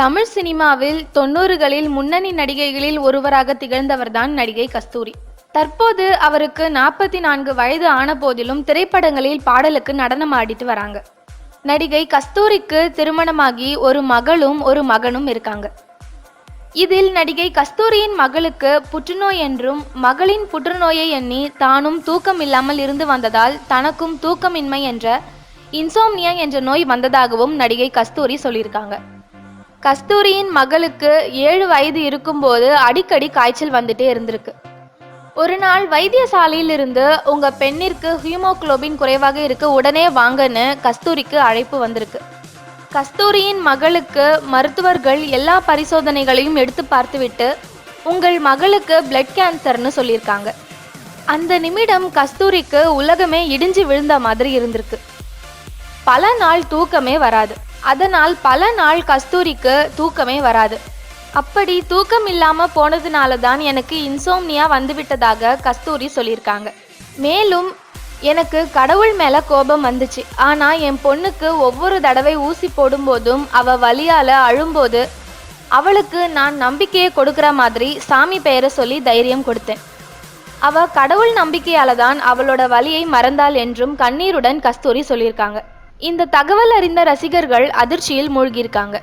தமிழ் சினிமாவில் தொண்ணூறுகளில் முன்னணி நடிகைகளில் ஒருவராக திகழ்ந்தவர்தான் நடிகை கஸ்தூரி. தற்போது அவருக்கு நாற்பத்தி நான்கு வயது ஆன போதிலும் திரைப்படங்களில் பாடலுக்கு நடனம் ஆடிட்டு வராங்க. நடிகை கஸ்தூரிக்கு திருமணமாகி ஒரு மகளும் ஒரு மகனும் இருக்காங்க. இதில் நடிகை கஸ்தூரியின் மகளுக்கு புற்றுநோய் என்றும் மகளின் புற்றுநோயை எண்ணி தானும் தூக்கம் இல்லாமல் இருந்து வந்ததால் தனக்கும் தூக்கமின்மை என்ற இன்சோம்னியா என்ற நோய் வந்ததாகவும் நடிகை கஸ்தூரி சொல்லியிருக்காங்க. கஸ்தூரியின் மகளுக்கு ஏழு வயது இருக்கும்போது அடிக்கடி காய்ச்சல் வந்துட்டே இருந்திருக்கு. ஒரு நாள் வைத்தியசாலையில் இருந்து உங்க பெண்ணிற்கு ஹீமோக்ளோபின் குறைவாக இருக்கு உடனே வாங்கன்னு கஸ்தூரிக்கு அழைப்பு வந்திருக்கு. கஸ்தூரியின் மகளுக்கு மருத்துவர்கள் எல்லா பரிசோதனைகளையும் எடுத்து பார்த்துவிட்டு உங்கள் மகளுக்கு பிளட் கேன்சர்னு சொல்லியிருக்காங்க. அந்த நிமிடம் கஸ்தூரிக்கு உலகமே இடிஞ்சு விழுந்த மாதிரி இருந்திருக்கு. பல நாள் தூக்கமே வராது. அதனால் பல நாள் கஸ்தூரிக்கு தூக்கமே வராது. அப்படி தூக்கம் இல்லாமல் போனதுனால தான் எனக்கு இன்சோம்னியா வந்துவிட்டதாக கஸ்தூரி சொல்லியிருக்காங்க. மேலும் எனக்கு கடவுள் மேலே கோபம் வந்துச்சு. ஆனால் என் பொண்ணுக்கு ஒவ்வொரு தடவை ஊசி போடும்போதும் அவள் வலியால அழும்போது அவளுக்கு நான் நம்பிக்கையை கொடுக்குற மாதிரி சாமி பெயரை சொல்லி தைரியம் கொடுத்தேன். அவ கடவுள் நம்பிக்கையால தான் அவளோட வலியை மறந்தாள் என்றும் கண்ணீருடன் கஸ்தூரி சொல்லியிருக்காங்க. இந்த தகவல் அறிந்த ரசிகர்கள் அதிர்ச்சியில் மூழ்கியிருக்காங்க.